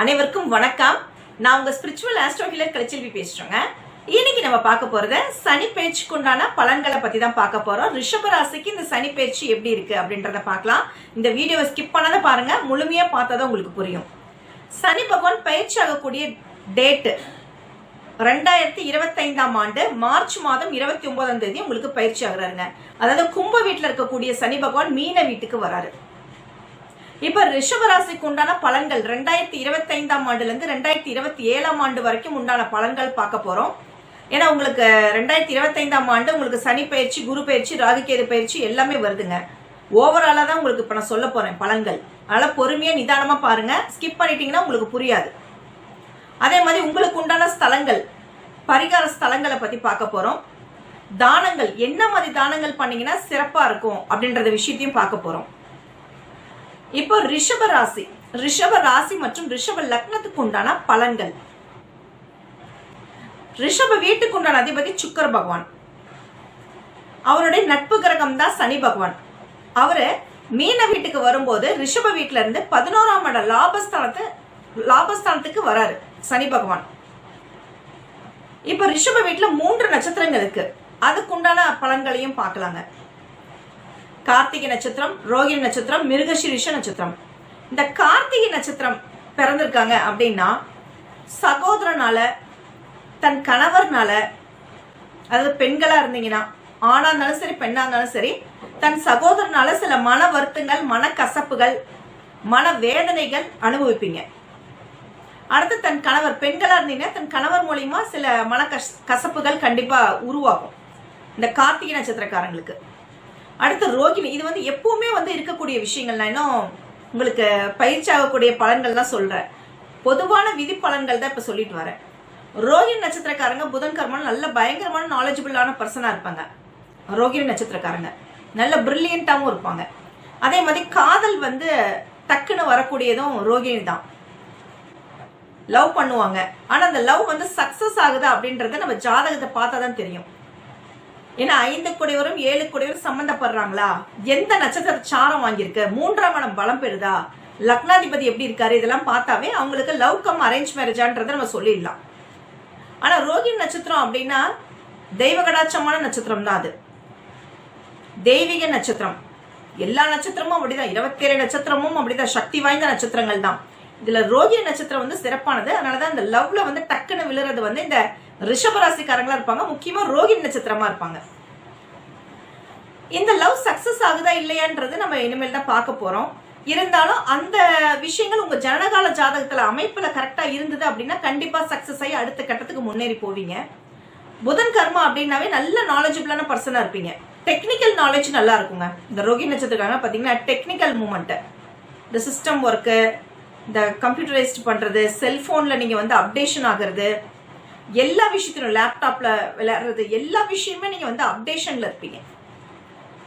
அனைவருக்கும் வணக்கம். நான் உங்க ஸ்பிரிச்சுவல் ஆஸ்ட்ரோ ஹீலர் கலைச்செல்வி பேசுறேங்க. இன்னைக்கு நம்ம பார்க்க போறது சனி பயிற்சிக்கு உண்டான பலன்களை பத்தி தான் பார்க்க போறோம். ரிஷப ராசிக்கு இந்த சனி பயிற்சி எப்படி இருக்கு அப்படின்றத பார்க்கலாம். இந்த வீடியோவை ஸ்கிப் பண்ணாத பாருங்க. முழுமையா பார்த்தா உங்களுக்கு புரியும். சனி பகவான் பயிற்சி ஆகக்கூடிய டேட்டு ரெண்டாயிரத்தி இருபத்தைந்தாம் ஆண்டு மார்ச் மாதம் இருபத்தி ஒன்பதாம் தேதி உங்களுக்கு பயிற்சி ஆகுறாருங்க. அதாவது கும்ப வீட்டில் இருக்கக்கூடிய சனி பகவான் மீன வீட்டுக்கு வராரு. இப்ப ரிஷபராசிக்கு உண்டான பலன்கள் ரெண்டாயிரத்தி இருபத்தி ஐந்தாம் ஆண்டுல இருந்து ரெண்டாயிரத்தி இருபத்தி ஏழாம் ஆண்டு வரைக்கும் உண்டான பலன்கள் பார்க்க போறோம். ஏன்னா உங்களுக்கு ரெண்டாயிரத்தி இருபத்தி ஐந்தாம் ஆண்டு உங்களுக்கு சனி பயிற்சி குரு பயிற்சி ராகுகேது பயிற்சி எல்லாமே வருதுங்க. ஓவராலா தான் உங்களுக்கு இப்ப நான் சொல்ல போறேன் பலன்கள். அதனால பொறுமையா நிதானமா பாருங்க. ஸ்கிப் பண்ணிட்டீங்கன்னா உங்களுக்கு புரியாது. அதே மாதிரி உங்களுக்கு உண்டான ஸ்தலங்கள் பரிகார ஸ்தலங்களை பத்தி பார்க்க போறோம். தானங்கள் என்ன மாதிரி தானங்கள் பண்ணீங்கன்னா சிறப்பா இருக்கும் அப்படின்றத விஷயத்தையும் பார்க்க போறோம். இப்போ ரிஷப ராசி. ரிஷப ராசி மற்றும் ரிஷப லக்னத்துக்கு உண்டான பலன்கள். ரிஷப வீட்டுக்கு உண்டான அதிபதி சுக்கர பகவான். அவருடைய நட்பு கிரகம் தான் சனி பகவான். அவரு மீன வீட்டுக்கு வரும்போது ரிஷப வீட்டுல இருந்து பதினோராம் இட லாபஸ்தானத்து லாபஸ்தானத்துக்கு வராரு சனி பகவான். இப்ப ரிஷப வீட்டுல மூன்று நட்சத்திரங்கள் இருக்கு. அதுக்குண்டான பலன்களையும் பார்க்கலாங்க. கார்த்திகை நட்சத்திரம் ரோகிணி நட்சத்திரம் மிருகசிரிஷ நட்சத்திரம். இந்த கார்த்திகை நட்சத்திரம் பிறந்திருக்காங்க அப்படின்னா சகோதரனால தன் கணவர்னால அதாவது பெண்களா இருந்தீங்கன்னா ஆணா இருந்தாலும் சரி பெண்ணா இருந்தாலும் சரி தன் சகோதரனால சில மன வருத்தங்கள் மன கசப்புகள் மன வேதனைகள் அனுபவிப்பீங்க. அடுத்து தன் கணவர் பெண்களா இருந்தீங்கன்னா தன் கணவர் மூலியமா சில மன கஷ் கசப்புகள் கண்டிப்பா உருவாகும். இந்த கார்த்திகை நட்சத்திரக்காரங்களுக்கு. அடுத்து ரோகிணி இது வந்து எப்பவுமே வந்து இருக்கக்கூடிய விஷயங்கள். நான் இன்னும் உங்களுக்கு பயிற்சி ஆகக்கூடிய பலன்கள் தான் சொல்றேன். பொதுவான விதி பலன்கள் தான் இப்ப சொல்லிட்டு வரேன். ரோகிணி நட்சத்திரக்காரங்க புதன் நல்ல பயங்கரமான நாலேஜபிளான பர்சனா இருப்பாங்க. ரோகிணி நட்சத்திரக்காரங்க. நல்ல பிரில்லியண்டாவும் இருப்பாங்க. அதே மாதிரி காதல் வந்து டக்குன்னு வரக்கூடியதும் ரோகிணி தான். லவ் பண்ணுவாங்க. ஆனா அந்த லவ் வந்து சக்சஸ் ஆகுதா அப்படின்றத நம்ம ஜாதகத்தை பார்த்தா தான் தெரியும். ஏன்னா ஐந்து குடையவரும் ஏழு குடையவரும் சம்பந்தப்படுறாங்களா? எந்த நட்சத்திர சாரம் வாங்கியிருக்கு? மூன்றாம் மனம் பலம் பெறுதா? லக்னாதிபதி எப்படி இருக்காரு? இதெல்லாம் பார்த்தாவே அவங்களுக்கு லவ் கம் அரேஞ்ச் மேரேஜான்றதை நம்ம சொல்லிடலாம். ஆனா ரோகி நட்சத்திரம் அப்படின்னா தெய்வ கடாட்சமான நட்சத்திரம் தான் அது. தெய்வீக நட்சத்திரம். எல்லா நட்சத்திரமும் அப்படிதான். இருபத்தேழு நட்சத்திரமும் அப்படிதான். சக்தி வாய்ந்த நட்சத்திரங்கள் தான். இதுல ரோகிணி நட்சத்திரம் வந்து சிறப்பானது. அதனாலதான் இந்த லவ்ல வந்து டக்குன்னு விழுறது வந்து இந்த ரிஷபராசிக்காரங்களா இருப்பாங்க. முக்கியமா ரோகிணி நட்சத்திரமா இருப்பாங்க. இந்த லவ் சக்சஸ் ஆகுதா இல்லையான்றது நம்ம இனிமேல் தான் பார்க்க போறோம். இருந்தாலும் அந்த விஷயங்கள் உங்க ஜனகால ஜாதகத்துல அமைப்புல கரெக்டா இருந்தது அப்படின்னா கண்டிப்பா சக்சஸ் ஆகி அடுத்த கட்டத்துக்கு முன்னேறி போவீங்க. புதன் கர்மா அப்படின்னாவே நல்ல நாலேஜபிளான பர்சனா இருப்பீங்க. டெக்னிக்கல் நாலேஜ் நல்லா இருக்குங்க. இந்த ரோகி நட்சத்திரக்காரங்க பாத்தீங்கன்னா டெக்னிக்கல் மூமெண்ட் இந்த சிஸ்டம் ஒர்க்கு இந்த கம்ப்யூட்டரைஸ்ட் பண்றது செல்போன்ல நீங்க வந்து அப்டேஷன் ஆகுறது எல்லா விஷயத்திலும் லேப்டாப்ல விளையாடுறது எல்லா விஷயமே நீங்க வந்து அப்டேஷன்ல இருப்பீங்க.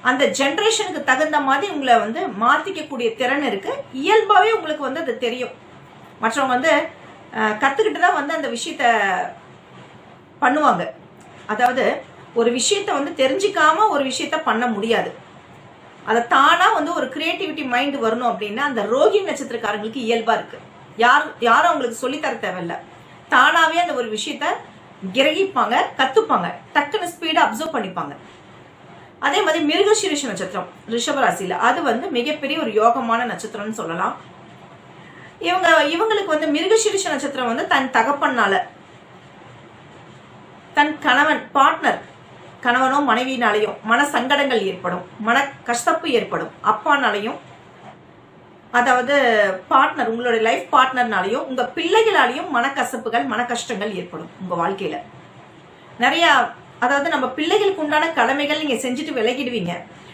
அந்த ஜென்ரேஷனுக்கு தகுந்த மாதிரி உங்களை வந்து மாத்திக்கக்கூடிய திறன் இருக்கு. இயல்பாவே உங்களுக்கு வந்து அது தெரியும். மற்றவங்க வந்து கற்றுக்கிட்டு கத்துக்கிட்டு தான் வந்து அந்த விஷயத்த பண்ணுவாங்க. அதாவது ஒரு விஷயத்த வந்து தெரிஞ்சிக்காம ஒரு விஷயத்த பண்ண முடியாது. அதை தானா வந்து ஒரு கிரியேட்டிவிட்டி மைண்ட் வரணும் அப்படின்னா அந்த ரோகி நட்சத்திரக்காரங்களுக்கு இயல்பா இருக்கு. யார் யாரும் அவங்களுக்கு சொல்லித்தர தேவையில்ல. தானாவே அந்த ஒரு விஷயத்த கிரகிப்பாங்க கத்துப்பாங்க. டக்குன்னு ஸ்பீடா அப்சர்வ் பண்ணிப்பாங்க. அதே மாதிரி மிருகசீரிஷ நட்சத்திரம் ரிஷபராசியில அது வந்து மிகப்பெரிய ஒரு யோகமான நட்சத்திரம்னு சொல்லலாம். இவங்க இவங்களுக்கு வந்து மிருகசீரிஷ நட்சத்திரம் வந்து தன் தகப்பனால தன் கணவன் பார்ட்னர் கணவனோ மனைவியினாலையும் மன சங்கடங்கள் ஏற்படும் மன கஷ்டப்பு ஏற்படும். அப்பானாலையும் அதாவது பார்ட்னர் உங்களுடைய லைஃப் பார்ட்னர்னாலையும் உங்க பிள்ளைகளாலையும் மனக்கசப்புகள் மன கஷ்டங்கள் ஏற்படும் உங்க வாழ்க்கையில. நிறைய அதாவது நம்ம பிள்ளைகளுக்கு உண்டான கடமைகள் நீங்க செஞ்சுட்டு விலகிடுவீங்க.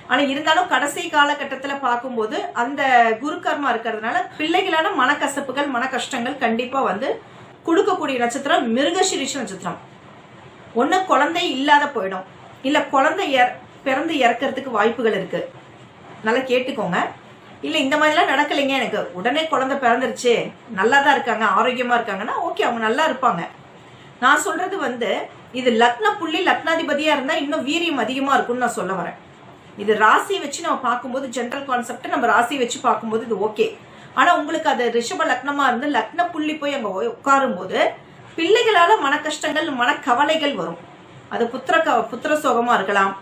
ஆனா இருந்தாலும் கடைசி காலகட்டத்துல பார்க்கும்போது அந்த குருக்கர்மா இருக்கிறதுனால பிள்ளைகளான மனக்கசப்புகள் மன கஷ்டங்கள் கண்டிப்பா வந்து கொடுக்கக்கூடிய நட்சத்திரம் மிருகசிரிஷ நட்சத்திரம். ஒண்ணு குழந்தை இல்லாத போயிடும். இல்ல குழந்தை இற- பிறந்து இறக்கறதுக்கு வாய்ப்புகள் இருக்கு. நல்லா கேட்டுக்கோங்க. இல்ல இந்த மாதிரிலாம் நடக்கலைங்க. எனக்கு உடனே குழந்தை பிறந்துருச்சு. நல்லா தான் இருக்காங்க ஆரோக்கியமா இருக்காங்கன்னா ஓகே அவங்க நல்லா இருப்பாங்க. நான் சொல்றது வந்து இது லக்ன புள்ளி லக்னாதிபதியா இருந்தா இன்னும் வீரியம் அதிகமா இருக்கும்னு நான் சொல்ல வரேன். இது ராசியை வச்சு நம்ம பார்க்கும்போது ஜென்ரல் கான்செப்ட் நம்ம ராசியை வச்சு பார்க்கும்போது இது ஓகே. ஆனா உங்களுக்கு அது ரிஷப லக்னமா இருந்து லக்ன புள்ளி போய் அங்க உட்காரும் போது பிள்ளைகளால மன கஷ்டங்கள் மன கவலைகள் வரும். அது புத்திர க- புத்திர சோகமா இருக்கலாம்.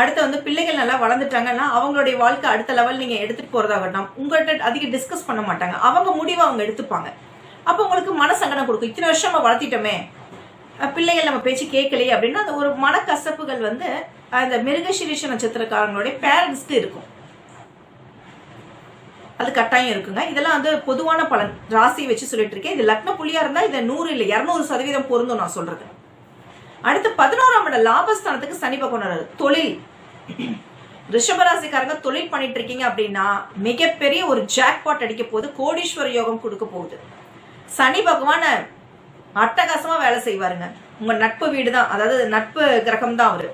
அடுத்து வந்து பிள்ளைகள் நல்லா வளர்ந்துட்டாங்கன்னா அவங்களுடைய வாழ்க்கை அடுத்த லெவல் நீங்க எடுத்துட்டு போறதாகட்டும். உங்கள்கிட்ட அதிக டிஸ்கஸ் பண்ண மாட்டாங்க. அவங்க முடிவை அவங்க எடுத்துப்பாங்க. அப்போ உங்களுக்கு மனசங்கடம் கொடுக்கும். இத்தனை வருஷம் நம்ம வளர்த்திட்டோமே பிள்ளைகள் நம்ம பேச்சு கேட்கலையே அப்படின்னா அந்த ஒரு மனக்கசப்புகள் வந்து அந்த மிருகசீரிஷ நட்சத்திரக்காரங்களுடைய பேரண்ட்ஸ்க்கு இருக்கும். அது கட்டாயம் இருக்குங்க. இதெல்லாம் வந்து பொதுவான பலன். ராசியை வச்சு சொல்லிட்டு இருக்கேன். இது லக்ன புள்ளியா இருந்தா இது நூறு இல்லை இருநூறு சதவீதம் பொருந்தும் நான் சொல்றது. அடுத்து பதினோராம் இட லாபஸ்தானத்துக்கு சனி பகவான் தொழில். ரிஷபராசிக்காரங்க தொழில் பண்ணிட்டு இருக்கீங்க அப்படின்னா மிகப்பெரிய ஒரு ஜாக்பாட் அடிக்க போகுது கோடீஸ்வர யோகம் கொடுக்க போகுது. சனி பகவான அட்டகாசமா வேலை செய்வாருங்க. உங்க நட்பு வீடு தான் அதாவது நட்பு கிரகம் தான் அவரு.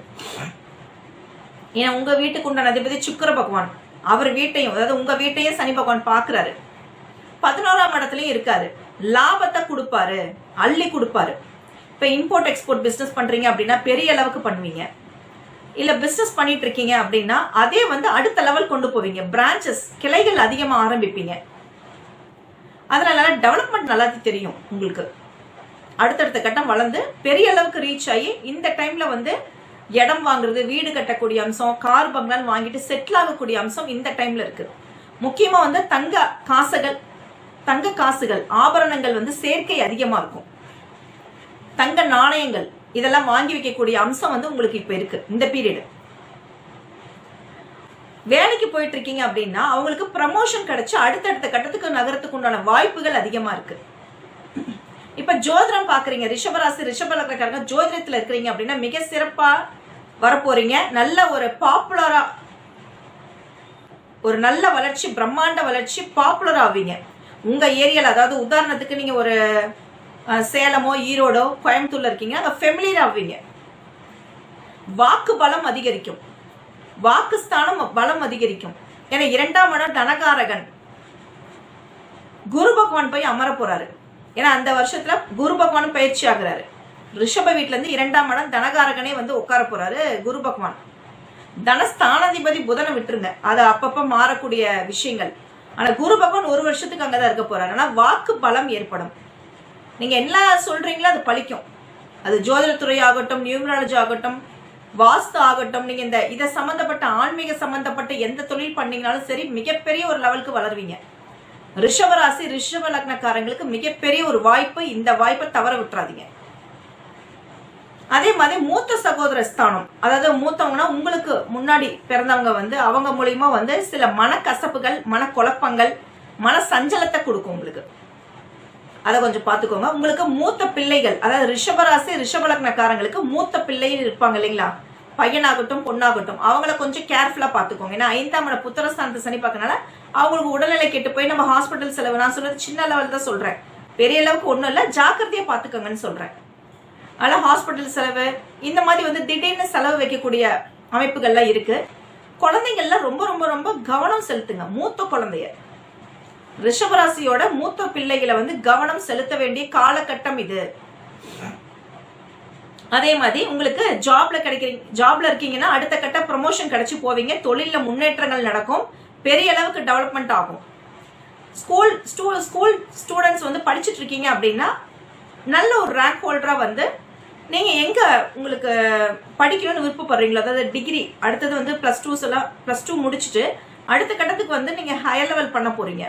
ஏன்னா உங்க வீட்டுக்கு உண்டான அதிபதி சுக்கிர பகவான். அவர் வீட்டையும் அதாவது உங்க வீட்டையும் சனி பகவான் பாக்குறாரு. பதினோராம் இடத்துலயும் இருக்காரு. லாபத்தை கொடுப்பாரு அள்ளி கொடுப்பாரு. இப்ப இம்போர்ட் எக்ஸ்போர்ட் பிசினஸ் பண்றீங்க அப்படின்னா பெரிய அளவுக்கு பண்ணுவீங்க. இல்லை பிஸ்னஸ் பண்ணிட்டு இருக்கீங்க அப்படின்னா அதே வந்து அடுத்த லெவல் கொண்டு போவீங்க. பிரான்ச்சஸ் கிளைகள் அதிகமாக ஆரம்பிப்பீங்க. அதனால டெவலப்மெண்ட் நல்லா தெரியும் உங்களுக்கு. அடுத்தடுத்த கட்டம் வளர்ந்து பெரிய அளவுக்கு ரீச் ஆகி இந்த டைம்ல வந்து இடம் வாங்குறது வீடு கட்டக்கூடிய அம்சம் கார் பங்களான்னு வாங்கிட்டு செட்டில் ஆகக்கூடிய அம்சம் இந்த டைம்ல இருக்கு. முக்கியமா வந்து தங்க காசுகள் தங்க காசுகள் ஆபரணங்கள் வந்து சேர்க்கை அதிகமா இருக்கும். தங்க நாணயங்கள் இதெல்லாம் வாங்கி வைக்கக்கூடிய அம்சம் வந்து உங்களுக்கு இப்ப இருக்கு இந்த பீரியட் வேலைக்கு போயிட்டு இருக்கீங்க அப்படின்னா அவங்களுக்கு ப்ரமோஷன் கிடைச்சு அடுத்தடுத்த கட்டத்துக்கு நகரத்துக்கு உண்டான வாய்ப்புகள் அதிகமா இருக்கு. இப்ப ஜோதிடம் பாக்குறீங்க ரிஷபராசி ரிஷபலக்காரங்க ஜோதிடத்துல இருக்கிறீங்க அப்படின்னா மிக சிறப்பா வரப்போறீங்க. நல்ல ஒரு பாப்புலரா ஒரு நல்ல வளர்ச்சி பிரம்மாண்ட வளர்ச்சி பாப்புலர் ஆவீங்க. உங்க ஏரியால அதாவது உதாரணத்துக்கு நீங்க ஒரு சேலமோ ஈரோடோ கோயம்புத்தூர்ல இருக்கீங்க அங்க ஃபெமிலியர் ஆவீங்க. வாக்கு பலம் அதிகரிக்கும். வாக்கு ஸ்தானம் பலம் அதிகரிக்கும். ஏன்னா இரண்டாம் இடம் தனகாரகன். குரு பகவான் போய் அமர போறாரு. ஏன்னா அந்த வருஷத்துல குரு பகவான் பயிற்சி ஆகுறாரு. ரிஷப வீட்ல இருந்து இரண்டாம் இடம் தனகாரகனே வந்து உட்கார போறாரு குரு பகவான். தனஸ்தானாதிபதி புதனை விட்டுருங்க. அது அப்பப்ப மாறக்கூடிய விஷயங்கள். ஆனா குரு பகவான் ஒரு வருஷத்துக்கு அங்கதான் இருக்க போறாரு. ஆனா வாக்கு பலம் ஏற்படும். நீங்கள் என்ன சொல்கிறீங்களோ அது பழிக்கும். அது ஜோதிடத்துறை ஆகட்டும் நியூமராலஜி ஆகட்டும் வாஸ்து ஆகட்டும் நீங்கள் இந்த இதை சம்மந்தப்பட்ட ஆன்மீக சம்மந்தப்பட்ட எந்த தொழில் பண்ணீங்கனாலும் சரி மிகப்பெரிய ஒரு லெவலுக்கு வளருவீங்க. ரிஷபராசி ரிஷப லக்னக்காரங்களுக்கு மிகப்பெரிய ஒரு வாய்ப்பு இந்த வாய்ப்பை தவற விட்டுறாதீங்க. அதே மாதிரி மூத்த சகோதர ஸ்தானம் அதாவது மூத்தவங்கன்னா உங்களுக்கு முன்னாடி பிறந்தவங்க வந்து அவங்க மூலியமா வந்து சில மனக்கசப்புகள் மனக்குழப்பங்கள் மன சஞ்சலத்தை கொடுக்கும் உங்களுக்கு. அதை கொஞ்சம் பார்த்துக்கோங்க. உங்களுக்கு மூத்த பிள்ளைகள் அதாவது ரிஷபராசி ரிஷபலக்னக்காரங்களுக்கு மூத்த பிள்ளைகள் இருப்பாங்க இல்லைங்களா? பையனாகட்டும் பொண்ணாகட்டும். அவங்கள கொஞ்சம் கேர்ஃபுல்லா பார்த்துக்கோங்க. ஏன்னா ஐந்தாம் இட புத்திரஸ்தானத்தை சனி பார்க்கறனால அவங்களுக்கு உடல்நிலை கெட்டு போய் நம்ம ஹாஸ்பிட்டல் செலவு நான் சொல்றது சின்ன லெவல் தான் சொல்றேன். பெரிய அளவுக்கு ஒன்றும் இல்லை ஜாக்கிரதையா பார்த்துக்கோங்கன்னு சொல்றேன். அதனால ஹாஸ்பிட்டல் செலவு இந்த மாதிரி வந்து திடீர்னு செலவு வைக்கக்கூடிய அமைப்புகள்லாம் இருக்கு. குழந்தைங்கள்லாம் ரொம்ப ரொம்ப ரொம்ப கவனம் செலுத்துங்க. மூத்த குழந்தைய. ரிஷபராசியோட மூத்த பிள்ளைகளை வந்து கவனம் செலுத்த வேண்டிய காலகட்டம் இது. அதே மாதிரி உங்களுக்கு ஜாப்ல கிடைக்கிறீங்க ஜாப்ல இருக்கீங்கன்னா அடுத்த கட்ட ப்ரமோஷன் கிடைச்சு போவீங்க. தொழில முன்னேற்றங்கள் நடக்கும். பெரிய அளவுக்கு டெவலப்மெண்ட் ஆகும். ஸ்கூல் ஸ்டூ ஸ்கூல் ஸ்டூடெண்ட்ஸ் வந்து படிச்சுட்டு இருக்கீங்க அப்படின்னா நல்ல ஒரு ரேங்க் ஹோல்டரா வந்து நீங்க எங்க உங்களுக்கு படிக்கணும்னு விருப்பப்படுறீங்களோ அதாவது டிகிரி அடுத்தது வந்து பிளஸ் டூஸ் எல்லாம் பிளஸ் டூ முடிச்சுட்டு அடுத்த கட்டத்துக்கு வந்து நீங்க ஹையர் லெவல் பண்ண போறீங்க.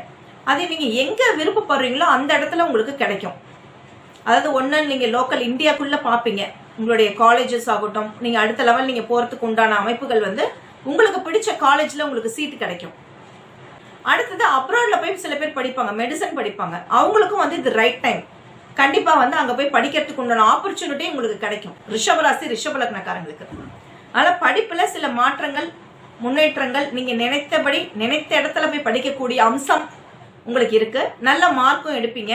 அதே நீங்க எங்க விருப்பப்படுறீங்களோ அந்த இடத்துல உங்களுக்கு கிடைக்கும். அதாவது ஒன்று நீங்கள் லோக்கல் இந்தியாக்குள்ள பார்ப்பீங்க உங்களுடைய காலேஜஸ் ஆகட்டும் நீங்கள் அடுத்த லெவல் நீங்கள் போகிறதுக்கு உண்டான அமைப்புகள் வந்து உங்களுக்கு பிடிச்ச காலேஜில் உங்களுக்கு சீட்டு கிடைக்கும். அடுத்தது அப்ராட்ல போய் சில பேர் படிப்பாங்க மெடிசன் படிப்பாங்க. அவங்களுக்கும் வந்து இது ரைட் டைம் கண்டிப்பா வந்து அங்க போய் படிக்கிறதுக்கு உண்டான ஆப்பர்ச்சுனிட்டி உங்களுக்கு கிடைக்கும். ரிஷபராசி ரிஷபலக்னக்காரங்களுக்கு அதனால படிப்புல சில மாற்றங்கள் முன்னேற்றங்கள் நீங்க நினைத்தபடி நினைத்த இடத்துல போய் படிக்கக்கூடிய அம்சம் உங்களுக்கு இருக்கு. நல்ல மார்க்கும் எடுப்பீங்க.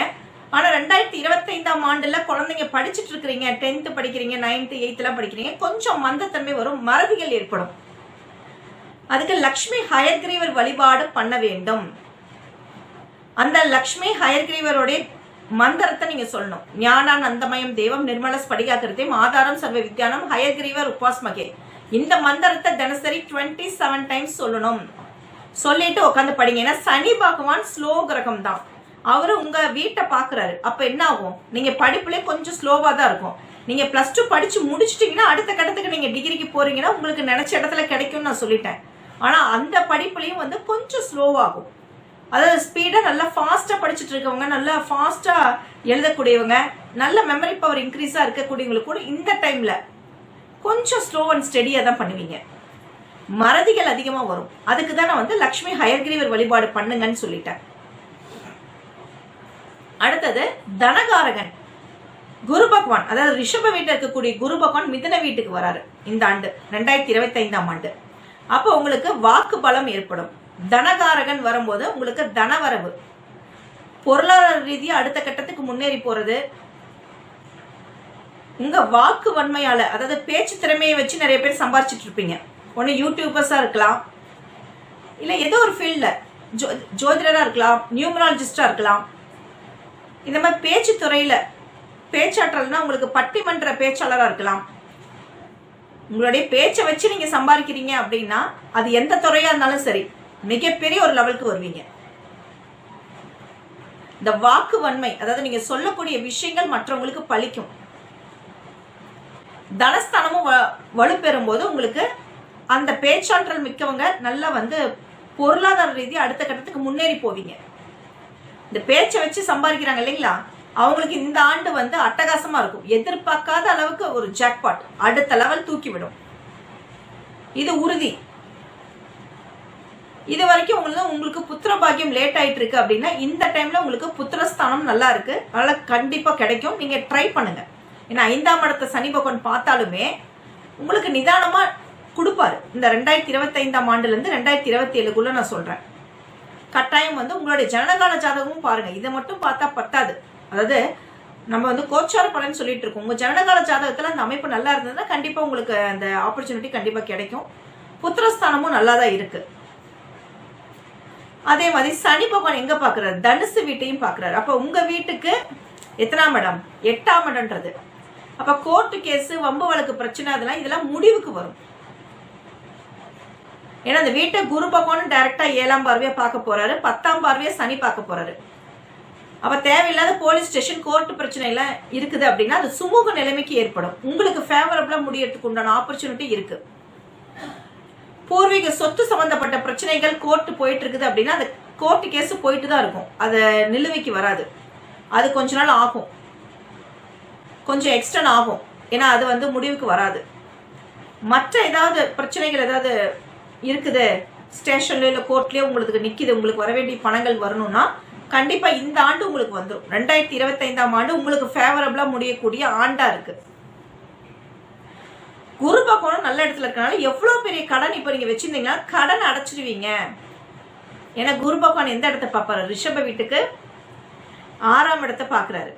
ஆனா ரெண்டாயிரத்தி இருபத்தைந்தாம் ஆண்டுல குழந்தைங்க படிச்சுட்டு இருக்கிறீங்க. டென்த் படிக்கிறீங்க நைன்த் எயித்லாம் படிக்கிறீங்க. கொஞ்சம் மந்தத்தன்மை வரும். மறதிகள் ஏற்படும். அதுக்கு லக்ஷ்மி ஹயர்கிரீவர் வழிபாடு பண்ண வேண்டும். அந்த லக்ஷ்மி ஹயர்கிரீவருடைய மந்திரத்தை நீங்க சொல்லணும். ஞானான் அந்தமயம் தேவம் நிர்மல ஸ்படிகாக்கிருத்தையும் ஆதாரம் சர்வ வித்யானம் ஹயர்கிரீவர் உபாஸ்மகே இந்த மந்திரத்தை தினசரி டுவெண்ட்டி செவன் டைம்ஸ் சொல்லணும். சொல்லிட்டு உட்காந்து படிங்க. ஏன்னா சனி பகவான் ஸ்லோ கிரகம் தான் அவரு உங்க வீட்டை பாக்குறாரு அப்ப என்ன ஆகும்? நீங்க படிப்புலேயே கொஞ்சம் ஸ்லோவா தான் இருக்கும். நீங்க பிளஸ் டூ படிச்சு முடிச்சிட்டீங்கன்னா அடுத்த கட்டத்துக்கு நீங்க டிகிரிக்கு போறீங்கன்னா உங்களுக்கு நினைச்ச இடத்துல கிடைக்கும்னு நான் சொல்லிட்டேன். ஆனா அந்த படிப்புலையும் வந்து கொஞ்சம் ஸ்லோவாகும் அதாவது ஸ்பீடாக நல்லா ஃபாஸ்ட்டாக படிச்சுட்டு இருக்கவங்க நல்லா ஃபாஸ்ட்டாக எழுதக்கூடியவங்க நல்ல மெமரி பவர் இன்க்ரீஸாக இருக்கக்கூடியவங்களுக்கு கூட இந்த டைமில் கொஞ்சம் ஸ்லோ அண்ட் ஸ்டெடியாக தான் பண்ணுவீங்க. மறதிகள் அதிகமாக வரும். அதுக்கு தான் நான் வந்து லக்ஷ்மி ஹயர்கிரீவர் வழிபாடு பண்ணுங்கன்னு சொல்லிட்டேன். அடுத்தது தனகாரகன். குரு பகவான் அதாவது ரிஷப வீட்டில் இருக்கக்கூடிய குரு பகவான் மிதன வீட்டுக்கு வராரு இந்த ஆண்டு ரெண்டாயிரத்தி இருபத்தி ஐந்தாம் ஆண்டு. அப்போ உங்களுக்கு வாக்கு பலம் ஏற்படும். தனகாரகன் வரும்போது உங்களுக்கு தனவரவு பொருளாதார ரீதியாக அடுத்த கட்டத்துக்கு முன்னேறி போறது. உங்க வாக்கு வன்மையால அதாவது பேச்சு திறமையை வச்சு நிறைய பேர் சம்பாரிச்சிட்டு இருப்பீங்க. ஒன்று யூடியூபர்ஸா இருக்கலாம். இல்லை ஏதோ ஒரு ஃபீல்டில் ஜோ ஜோதிடராக இருக்கலாம் நியூமராலஜிஸ்டாக இருக்கலாம். இந்த மாதிரி பேச்சு துறையில் பேச்சாற்றல்னா உங்களுக்கு பட்டிமன்ற பேச்சாளராக இருக்கலாம். உங்களுடைய பேச்சை வச்சு நீங்கள் சம்பாதிக்கிறீங்க அப்படின்னா அது எந்த துறையாக இருந்தாலும் சரி மிகப்பெரிய ஒரு லெவலுக்கு வருவீங்க. இந்த வாக்கு வன்மை அதாவது நீங்க சொல்லக்கூடிய விஷயங்கள் மற்றவங்களுக்கு பழிக்கும். தனஸ்தானமும் வ- வலுப்பெறும் போது உங்களுக்கு அந்த பேச்சாற்றல் மிக்கவங்க நல்லா வந்து பொருளாதார ரீதியாக அடுத்த கட்டத்துக்கு முன்னேறி போவீங்க. இந்த பேச்சை வச்சு சம்பாதிக்கிறாங்க இல்லைங்களா? அவங்களுக்கு இந்த ஆண்டு வந்து அட்டகாசமா இருக்கும். எதிர்பார்க்காத அளவுக்கு ஒரு ஜாக்பாட் அடுத்த லெவல் தூக்கிவிடும். இது உறுதி. இது வரைக்கும் உங்களுக்கு உங்களுக்கு புத்திர பாக்கியம் லேட் ஆயிட்டு இருக்கு அப்படின்னா இந்த டைம்ல உங்களுக்கு புத்திரஸ்தானம் நல்லா இருக்கு. அதனால கண்டிப்பா கிடைக்கும். நீங்க ட்ரை பண்ணுங்க. ஏன்னா ஐந்தாம் இடத்த சனி பகவான் பார்த்தாலுமே உங்களுக்கு நிதானமா கொடுப்பாரு. இந்த ரெண்டாயிரத்தி இருபத்தி ஐந்தாம் ஆண்டுல இருந்து ரெண்டாயிரத்தி இருபத்தி ஏழுக்குள்ள நான் சொல்றேன். கட்டாயம் வந்து உங்களுடைய ஜனனகால ஜாதகமும் பாருங்க. இதை மட்டும் பார்த்தா பத்தாது. அதாவது நம்ம வந்து கோச்சார பலன் சொல்லிட்டு இருக்கோம். உங்க ஜனனகால ஜாதகத்துல அந்த அமைப்பு நல்லா இருந்ததுன்னா கண்டிப்பா உங்களுக்கு அந்த ஆப்பர்ச்சுனிட்டி கண்டிப்பா கிடைக்கும். புத்திரஸ்தானமும் நல்லா தான் இருக்கு. அதே மாதிரி சனி பகவான் எங்க பாக்குறாரு? தனுசு வீட்டையும் பாக்குறாரு. அப்ப உங்க வீட்டுக்கு எத்தனாம் இடம்? எட்டாம் இடம்ன்றது. அப்ப கோர்ட்டு கேஸ் வம்பு வழக்கு பிரச்சனை அதெல்லாம் இதெல்லாம் முடிவுக்கு வரும். ஏன்னா அந்த வீட்டை குரு பகவானும் டைரக்டா ஏழாம் பார்வையா பார்க்க போறாரு. பத்தாம் பார்வையா சனி பார்க்க போறாரு. அப்ப தேவையில்லாத போலீஸ் ஸ்டேஷன் கோர்ட் பிரச்சனை எல்லாம் இருக்குது அப்படின்னா அது சுமூக நிலைமைக்கு ஏற்படும். உங்களுக்கு ஃபேவரபிளா முடியறதுக்கு உண்டான ஆப்பர்ச்சுனிட்டி இருக்கு. பூர்வீக சொத்து சம்பந்தப்பட்ட பிரச்சனைகள் கோர்ட்டு போயிட்டு இருக்குது அப்படின்னா அந்த கோர்ட்டு கேஸ் போயிட்டு தான் இருக்கும். அது நிலுவைக்கு வராது. அது கொஞ்ச நாள் ஆகும். கொஞ்சம் எக்ஸ்டன் ஆகும். ஏன்னா அது வந்து முடிவுக்கு வராது. மற்ற ஏதாவது பிரச்சனைகள் ஏதாவது இருக்குது. ஸ்டேஷன்ல இல்லை கோர்ட்லயோ உங்களுக்கு நிக்குது. உங்களுக்கு வர வேண்டிய பணங்கள் வரணும்னா கண்டிப்பா இந்த ஆண்டு உங்களுக்கு வந்துடும் ரெண்டாயிரத்தி இருபத்தைந்தாம் ஆண்டு உங்களுக்கு ஃபேவரபிளா முடியக்கூடிய ஆண்டா இருக்கு. குரு பகவானும் நல்ல இடத்துல இருக்கனால எவ்வளவு பெரிய கடன் இப்ப நீங்க வச்சிருந்தீங்கன்னா கடன் அடைச்சிடுவீங்க ஏன்னா குரு பகவான் எந்த இடத்த பார்ப்பாரு? ரிஷப வீட்டுக்கு ஆறாம் இடத்த பார்க்குறாரு.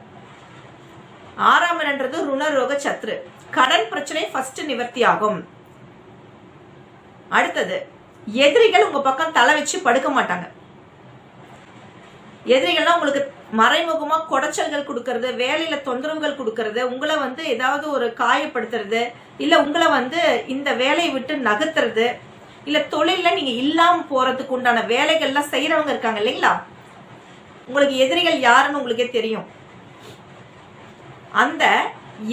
ஆறாம் இடன்றது ருணரோக சத்ரு. கடன் பிரச்சனை ஃபர்ஸ்ட் நிவர்த்தி ஆகும். அடுத்தது எதிரிகள் உங்க பக்கம் தலை வச்சு படுக்க மாட்டாங்க. எதிரிகள்னா உங்களுக்கு மறைமுகமா குடைச்சல்கள் கொடுக்கறது வேலையில தொந்தரவுகள் கொடுக்கறது உங்களை வந்து ஏதாவது ஒரு காயப்படுத்துறது இல்ல உங்களை வந்து இந்த வேலையை விட்டு நகர்த்துறது இல்ல தொழில நீங்க இல்லாம போறதுக்கு உண்டான வேலைகள்லாம் செய்யறவங்க இருக்காங்க இல்லைங்களா? உங்களுக்கு எதிரிகள் யாருன்னு உங்களுக்கே தெரியும். அந்த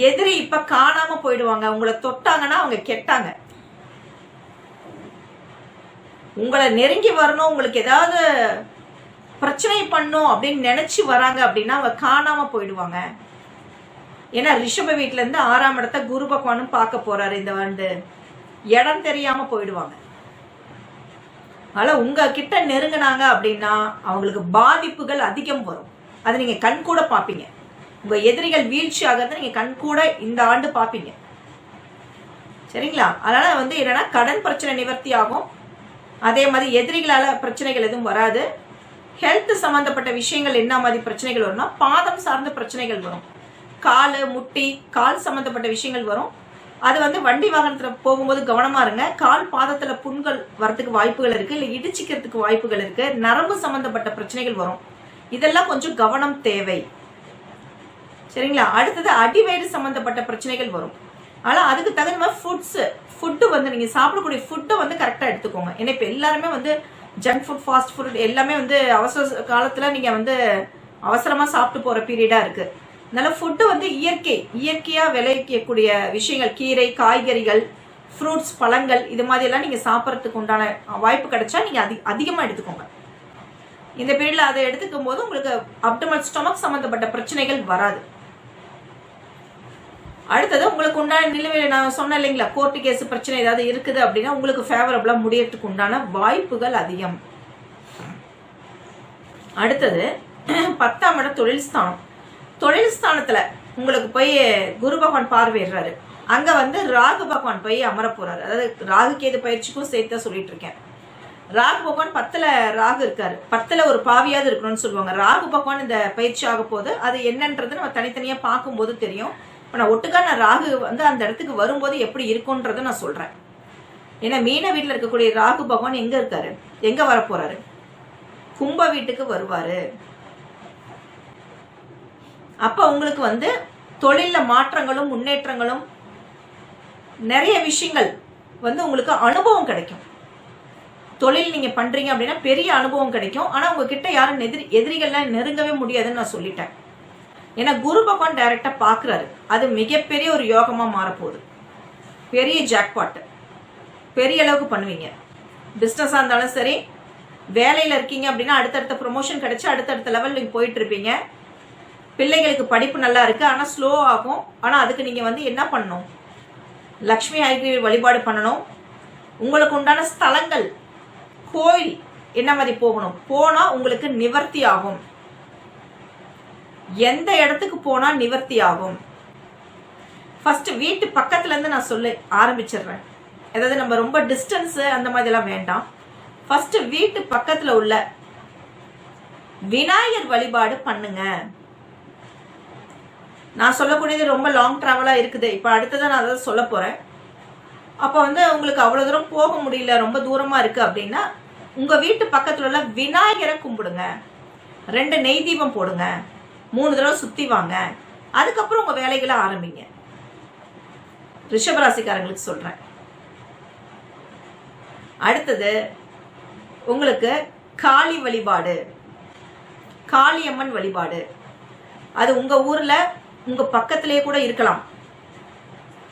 எதிரி இப்ப காணாம போயிடுவாங்க உங்களை தொட்டாங்கன்னா அவங்க கெட்டாங்க. உங்களை நெருங்கி வரணும் உங்களுக்கு ஏதாவது பிரச்சனை பண்ணும் அப்படின்னு நினைச்சு வராங்க அப்படின்னா அவங்க காணாம போயிடுவாங்க. ஏன்னா ரிஷப வீட்டுல இருந்து ஆறாம் இடத்த குரு பகவானும் பார்க்க போறாரு இந்த ஆண்டு. இடம் தெரியாம போயிடுவாங்க. அதனால உங்க கிட்ட நெருங்கினாங்க அப்படின்னா அவங்களுக்கு பாதிப்புகள் அதிகம் வரும். அதை நீங்க கண் கூட பார்ப்பீங்க. உங்க எதிரிகள் வீழ்ச்சி ஆகிறத நீங்க கண் கூட இந்த ஆண்டு பார்ப்பீங்க. சரிங்களா? அதனால வந்து என்னன்னா கடன் பிரச்சனை நிவர்த்தி ஆகும். அதே மாதிரி எதிரிகளால பிரச்சனைகள் எதுவும் வராது. ஹெல்த் சம்பந்தப்பட்ட விஷயங்கள் என்ன மாதிரி பிரச்சனைகள் வரும்னா பாதம் சார்ந்த பிரச்சனைகள் வரும். கால் முட்டி கால் சம்பந்தப்பட்ட விஷயங்கள் வரும். அது வந்து வண்டி வாகனத்துல போகும்போது கவனமா இருங்க. கால் பாதத்துல புண்கள் வரத்துக்கு வாய்ப்புகள் இருக்கு. இல்ல இடிச்சிக்கிறதுக்கு வாய்ப்புகள் இருக்கு. நரம்பு சம்பந்தப்பட்ட பிரச்சனைகள் வரும். இதெல்லாம் கொஞ்சம் கவனம் தேவை. சரிங்களா? அடுத்தது அடிவயிறு சம்பந்தப்பட்ட பிரச்சனைகள் வரும். ஆனா அதுக்கு தகுந்த மாதிரி ஃபுட்ஸ் ஃபுட்டு வந்து நீங்க சாப்பிடக்கூடிய ஃபுட்டை வந்து கரெக்டா எடுத்துக்கோங்க. ஏன்னா இப்ப எல்லாருமே வந்து ஜங்க் ஃபுட் ஃபாஸ்ட் ஃபுட் எல்லாமே வந்து அவசர காலத்தில் நீங்கள் வந்து அவசரமாக சாப்பிட்டு போகிற பீரியடாக இருக்குது அதனால ஃபுட்டு வந்து இயற்கை இயற்கையாக விளைவிக்கக்கூடிய விஷயங்கள் கீரை காய்கறிகள் ஃப்ரூட்ஸ் பழங்கள் இது மாதிரியெல்லாம் நீங்கள் சாப்பிட்றதுக்கு உண்டான வாய்ப்பு கிடைச்சா நீங்கள் அதி அதிகமாக எடுத்துக்கோங்க. இந்த பீரியடில் அதை எடுத்துக்கும் போது உங்களுக்கு அப்டமல் ஸ்டொமக் சம்மந்தப்பட்ட பிரச்சனைகள் வராது. அடுத்தது உங்களுக்கு உண்டான நிலுவையில் நான் சொன்னேன் இல்லைங்களா கோர்ட்டு கேஸ் பிரச்சனை ஏதாவது இருக்குது அப்படின்னா உங்களுக்கு ஃபேவரபிளாக முடியறதுக்கு உண்டான வாய்ப்புகள் அதிகம். அடுத்தது பத்தாம் இடம் தொழில் ஸ்தானம். தொழில் ஸ்தானத்தில் உங்களுக்கு போய் குரு பகவான் பார்வையிடுறாரு. அங்கே வந்து ராகு பகவான் போய் அமர போறாரு அதாவது ராகு கேது பயிற்சிக்கும் சேர்த்து தான் சொல்லிட்டு இருக்கேன். ராகு பகவான் பத்தில் ராகு இருக்காரு. பத்தில் ஒரு பாவியாவது இருக்கணும்னு சொல்லுவாங்க. ராகு பகவான் இந்த பயிற்சி ஆக போது அது என்னன்றது நம்ம தனித்தனியாக பார்க்கும்போது தெரியும். இப்போ நான் ஒட்டுக்கா நான் ராகு வந்து அந்த இடத்துக்கு வரும்போது எப்படி இருக்கும்ன்றதை நான் சொல்கிறேன் ஏன்னா மீன வீட்டில் இருக்கக்கூடிய ராகு பகவான் எங்கே இருக்காரு? எங்கே வரப்போறாரு? கும்ப வீட்டுக்கு வருவாரு. அப்போ உங்களுக்கு வந்து தொழிலில் மாற்றங்களும் முன்னேற்றங்களும் நிறைய விஷயங்கள் வந்து உங்களுக்கு அனுபவம் கிடைக்கும். தொழில் நீங்கள் பண்ணுறீங்க அப்படின்னா பெரிய அனுபவம் கிடைக்கும். ஆனால் உங்ககிட்ட யாரும் எதிரி எதிரிகள்லாம் நெருங்கவே முடியாதுன்னு நான் சொல்லிட்டேன். ஏன்னா குரு பகவான் டைரக்டா பார்க்குறாரு. அது மிகப்பெரிய ஒரு யோகமாக மாறப்போகுது. பெரிய ஜாக்பாட்டு பெரிய அளவுக்கு பண்ணுவீங்க. பிஸ்னஸாக இருந்தாலும் சரி வேலையில் இருக்கீங்க அப்படின்னா அடுத்தடுத்த ப்ரொமோஷன் கிடைச்சி அடுத்தடுத்த லெவல் நீங்கள் போயிட்டு இருப்பீங்க. பிள்ளைங்களுக்கு படிப்பு நல்லா இருக்கு ஆனால் ஸ்லோ ஆகும். ஆனால் அதுக்கு நீங்கள் வந்து என்ன பண்ணணும்? லக்ஷ்மி ஐக்கிய வழிபாடு பண்ணணும். உங்களுக்கு உண்டான ஸ்தலங்கள் கோயில் என்ன மாதிரி போகணும்? போனால் உங்களுக்கு நிவர்த்தி ஆகும். எந்த இடத்துக்கு போனால் நிவர்த்தி ஆகும்? ஃபர்ஸ்ட் வீட்டு பக்கத்துல இருந்து நான் சொல்ல ஆரம்பிச்சிடுறேன். அதாவது நம்ம ரொம்ப டிஸ்டன்ஸ் அந்த மாதிரிலாம் வேண்டாம். ஃபர்ஸ்ட் வீட்டு பக்கத்துல உள்ள விநாயகர் வழிபாடு பண்ணுங்க. நான் சொல்லக்கூடியது ரொம்ப லாங் ட்ராவலாக இருக்குது. இப்போ அடுத்ததான் நான் அதை சொல்ல போகிறேன் அப்போ வந்து உங்களுக்கு அவ்வளோ தூரம் போக முடியல ரொம்ப தூரமாக இருக்குது அப்படின்னா உங்கள் வீட்டு பக்கத்தில் உள்ள விநாயகரை கும்பிடுங்க. ரெண்டு நெய் தீபம் போடுங்க. மூணு தடவை சுற்றி வாங்க. அதுக்கப்புறம் உங்கள் வேலைகளை ஆரம்பிங்க. ரிஷபராசிக்காரங்களுக்கு சொல்கிறேன் அடுத்தது உங்களுக்கு காளி வழிபாடு. காளியம்மன் வழிபாடு. அது உங்கள் ஊரில் உங்கள் பக்கத்திலேயே கூட இருக்கலாம்.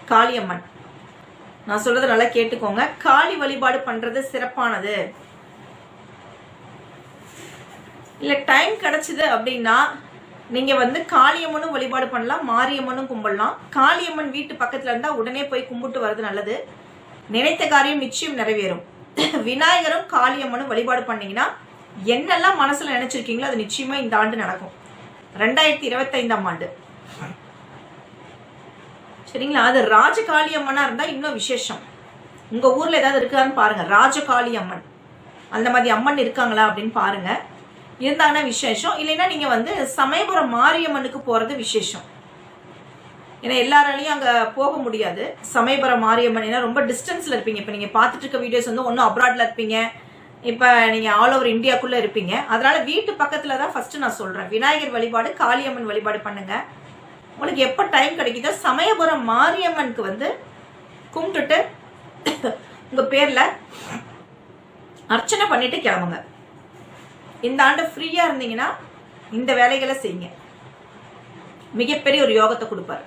காளியம்மன். நான் சொல்றது நல்லா கேட்டுக்கோங்க. காளி வழிபாடு பண்றது சிறப்பானது. இல்ல டைம் கிடைச்சது அப்படின்னா நீங்க வந்து காளியம்மனும் வழிபாடு பண்ணலாம் மாரியம்மனும் கும்பிடலாம். காளியம்மன் வீட்டு பக்கத்துல இருந்தா உடனே போய் கும்பிட்டு வர்றது நல்லது. நினைத்த காரியம் நிச்சயம் நிறைவேறும். விநாயகரும் காளியம்மனும் வழிபாடு பண்ணீங்கன்னா என்னெல்லாம் மனசுல நினைச்சிருக்கீங்களோ அது நிச்சயமா இந்த ஆண்டு நடக்கும். ரெண்டாயிரத்தி இருபத்தைந்தாம் ஆண்டு. சரிங்களா? அது ராஜகாளி அம்மனா இருந்தா இன்னும் விசேஷம். உங்க ஊர்ல ஏதாவது இருக்கான்னு பாருங்க. ராஜகாளி அம்மன் அந்த மாதிரி அம்மன் இருக்காங்களா அப்படின்னு பாருங்க. இருந்தாங்கன்னா விசேஷம்? இல்லைன்னா நீங்க வந்து சமயபுரம் மாரியம்மனுக்கு போறது விசேஷம். ஏன்னா எல்லாராலையும் அங்க போக முடியாது. சமயபுரம் மாரியம்மன் ஏன்னா ரொம்ப டிஸ்டன்ஸ்ல இருப்பீங்க. இப்ப நீங்க பார்த்துட்டு இருக்க வீடியோஸ் வந்து ஒன்றும் அப்ராட்ல இருப்பீங்க. இப்ப நீங்க ஆல் ஓவர் இந்தியாக்குள்ள இருப்பீங்க. அதனால வீட்டு பக்கத்தில் தான் ஃபர்ஸ்ட் நான் சொல்றேன். விநாயகர் வழிபாடு காளியம்மன் வழிபாடு பண்ணுங்க. உங்களுக்கு எப்போ டைம் கிடைக்குதோ சமயபுரம் மாரியம்மனுக்கு வந்து கும்பிட்டுட்டு உங்கள் பேரில் அர்ச்சனை பண்ணிட்டு கிளம்புங்க. இந்த ஆண்டு ஃப்ரீயாக இருந்தீங்கன்னா இந்த வேலைகளை செய்யுங்க. மிகப்பெரிய ஒரு யோகத்தை கொடுப்பாரு.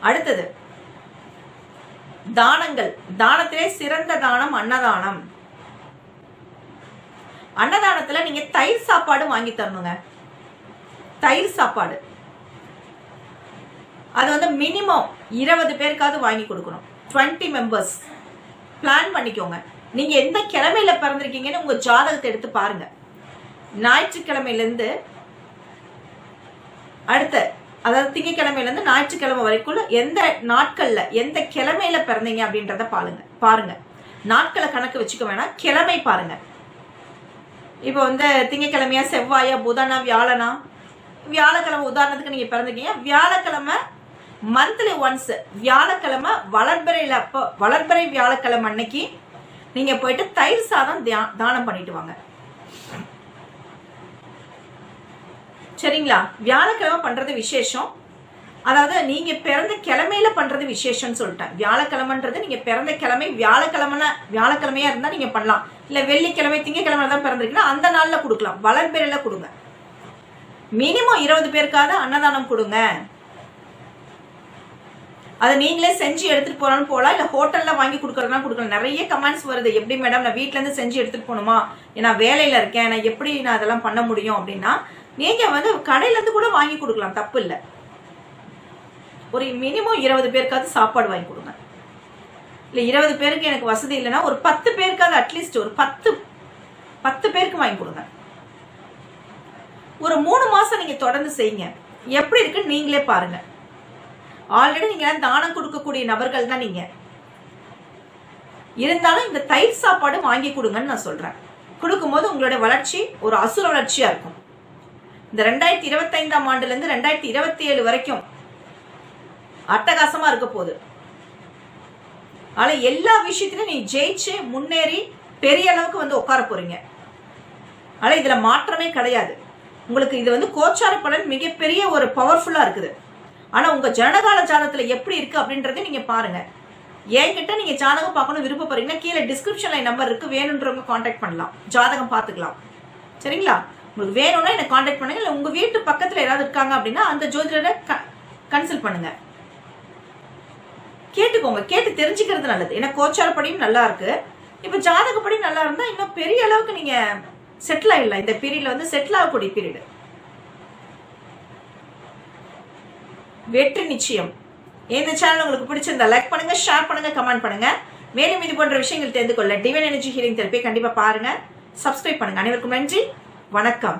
அடுத்தது தானங்கள். தானத்திலே சிறந்த தானம் அன்னதானம். அன்னதானத்துல நீங்க தயிர் சாப்பாடு வாங்கி தரணுங்க. தயிர் சாப்பாடு. அது வந்து மினிமம் இருபது பேருக்காவது வாங்கி கொடுக்கணும். டுவெண்ட்டி மெம்பர்ஸ் பிளான் பண்ணிக்கோங்க. நீங்க எந்த கிழமையில பிறந்திருக்கீங்கன்னு உங்க ஜாதகத்தை எடுத்து பாருங்க. ஞாயிற்றுக்கிழமையிலேருந்து அடுத்த அதாவது திங்கக்கிழமையிலேருந்து ஞாயிற்றுக்கிழமை வரைக்குள்ள எந்த நாட்கள்ல எந்த கிழமையில பிறந்தீங்க அப்படின்றத பாருங்க பாருங்க. நாட்களை கணக்கு வச்சுக்க வேணாம் கிழமை பாருங்க. இப்போ வந்து திங்கக்கிழமையா செவ்வாயா புதனா வியாழனா? வியாழக்கிழமை உதாரணத்துக்கு நீங்க பிறந்திருக்கீங்க. வியாழக்கிழமை மந்த்லி ஒன்ஸ் வியாழக்கிழமை வளர்பிறையில் அப்போ வளர்பிறை வியாழக்கிழமை அன்னைக்கு நீங்க போயிட்டு தயிர் சாதம் தியா- தானம் பண்ணிட்டு வாங்க. சரிங்களா? வியாழக்கிழமை பண்றது விசேஷம். அதாவது நீங்க பிறந்த கிழமையில பண்றது விசேஷம்னு சொல்லிட்டேன். வியாழக்கிழமைன்றது நீங்க பிறந்த கிழமை வியாழக்கிழமை வியாழக்கிழமையா இருந்தா நீங்க பண்ணலாம். இல்ல வெள்ளிக்கிழமை திங்கக்கிழமை தான் பிறந்திருக்கீங்கன்னா அந்த நாள்ல கொடுக்கலாம். வளர்பெறையில கொடுங்க. மினிமம் இருபது பேருக்காவது அன்னதானம் கொடுங்க. அதை நீங்களே செஞ்சு எடுத்துட்டு போறான்னு போலாம் இல்ல ஹோட்டல்ல வாங்கி கொடுக்கறதுனா கொடுக்கலாம். நிறைய கமெண்ட்ஸ் வருது. எப்படி மேடம் நான் வீட்டுல இருந்து செஞ்சு எடுத்துட்டு போகணுமா? நான் வேலையில இருக்கேன். நான் எப்படி நான் அதெல்லாம் பண்ண முடியும் அப்படின்னா நீங்க வந்து கடையில இருந்து கூட வாங்கி கொடுக்கலாம். தப்பு இல்லை. ஒரு மினிமம் இருபது பேருக்காவது சாப்பாடு வாங்கி கொடுங்க. இல்ல இருபது பேருக்கு எனக்கு வசதி இல்லைன்னா ஒரு பத்து பேருக்காவது அட்லீஸ்ட் ஒரு பத்து பத்து பேருக்கு வாங்கி கொடுங்க. ஒரு மூணு மாசம் நீங்க தொடர்ந்து செய்யுங்க. எப்படி இருக்குன்னு நீங்களே பாருங்க. ஆல்ரெடி நீங்க தானம் கொடுக்கக்கூடிய நபர்கள் தான் நீங்க. இருந்தாலும் இந்த தயிர் சாப்பாடு வாங்கி கொடுங்கன்னு நான் சொல்றேன். கொடுக்கும்போது உங்களோட வளர்ச்சி ஒரு அசுர வளர்ச்சியா இருக்கும். இந்த ரெண்டாயிரத்தி இருபத்தைந்தாம் ஆண்டுல இருந்து ரெண்டாயிரத்தி இருபத்தி ஏழு வரைக்கும் அட்டகாசமா இருக்க போகுது. ஆனா எல்லா விஷயத்திலும் நீ ஜெயிச்சு முன்னேறி பெரிய அளவுக்கு வந்து உட்கார போறீங்க. ஆனா இதுல மாற்றமே கிடையாது. உங்களுக்கு இது வந்து கோச்சார பலன் மிகப்பெரிய ஒரு பவர்ஃபுல்லா இருக்குது. ஆனா உங்க ஜனகால ஜாதத்துல எப்படி இருக்கு அப்படின்றத நீங்க பாருங்க. என்கிட்ட நீங்க ஜாதகம் பார்க்கணும் விருப்பப்படுறீங்கன்னா கீழே டிஸ்கிரிப்ஷன்ல நம்பர் இருக்கு. வேணுன்றவங்க காண்டாக்ட் பண்ணலாம். ஜாதகம் பார்த்துக்கலாம். சரிங்களா? உங்களுக்கு வேணும்னா எனக்கு காண்டாக்ட் பண்ணுங்க. இல்லை உங்க வீட்டு பக்கத்துல யாராவது இருக்காங்க அப்படின்னா அந்த ஜோதிடரை கன்சல்ட் பண்ணுங்க. கேட்டுக்கோங்க. கேட்டு தெரிஞ்சுக்கிறது நல்லது. ஏன்னா கோச்சாரப்படியும் நல்லா இருக்கு. இப்போ ஜாதகப்படி நல்லா இருந்தா இன்னும் பெரிய அளவுக்கு நீங்க செட்டில் ஆயிடலாம். இந்த பீரியட்ல வந்து செட்டில் ஆகக்கூடிய பீரியட் வெற்றி நிச்சயம். இந்த சேனல் உங்களுக்கு பிடிச்சிருந்தா லைக் பண்ணுங்க ஷேர் பண்ணுங்க கமெண்ட் பண்ணுங்க. மேலும் இது போன்ற விஷயங்கள் தெரிந்து கொள்ள டிவைன் எனர்ஜி ஹீலிங் தெரப்பி கண்டிப்பா பாருங்க. சப்ஸ்கிரைப் பண்ணுங்க. அனைவருக்கும் நன்றி. வணக்கம்.